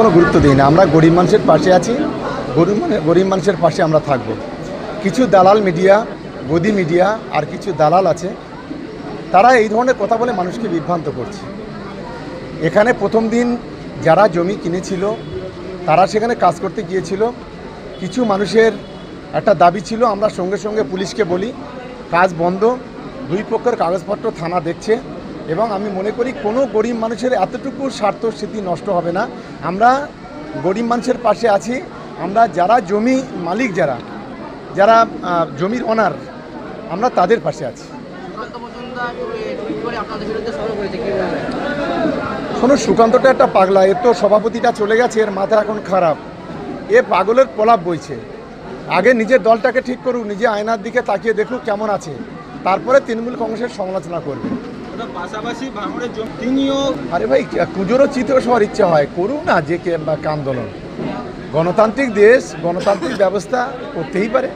কোনো গুরুত্ব দিই না। আমরা গরিব মানুষের পাশে আছি গরিব মানে- গরিব মানুষের পাশে আমরা থাকব। কিছু দালাল মিডিয়া, গদি মিডিয়া আর কিছু দালাল আছে, তারা এই ধরনের কথা বলে মানুষকে বিভ্রান্ত করছে। এখানে প্রথম দিন যারা জমি কিনেছিল, তারা সেখানে কাজ করতে গিয়েছিল। কিছু মানুষের একটা দাবি ছিল, আমরা সঙ্গে সঙ্গে পুলিশকে বলি, কাজ বন্ধ, দুই পক্ষের কাগজপত্র থানা দেখছে। এবং আমি মনে করি কোনো গরিব মানুষের এতটুকু স্বার্থ স্মৃতি নষ্ট হবে না। আমরা গরিব মানুষের পাশে আছি। আমরা যারা জমি মালিক যারা যারা জমির অনার আমরা তাদের পাশে আছি। শোনো, সুকান্তটা একটা পাগলা। এর তো সভাপতিটা চলে গেছে, এর মাথা এখন খারাপ। এ পাগলের প্রলাপ বইছে। আগে নিজের দলটাকে ঠিক করুক, নিজে আয়নার দিকে তাকিয়ে দেখুক কেমন আছে। তারপরে তৃণমূল কংগ্রেসের সমালোচনা করবে। তিনিও আরে ভাই কুজোরও চিত্র সবার ইচ্ছা হয়। করুক না, যে কে আন্দোলন। গণতান্ত্রিক দেশ, গণতান্ত্রিক ব্যবস্থা করতেই পারে।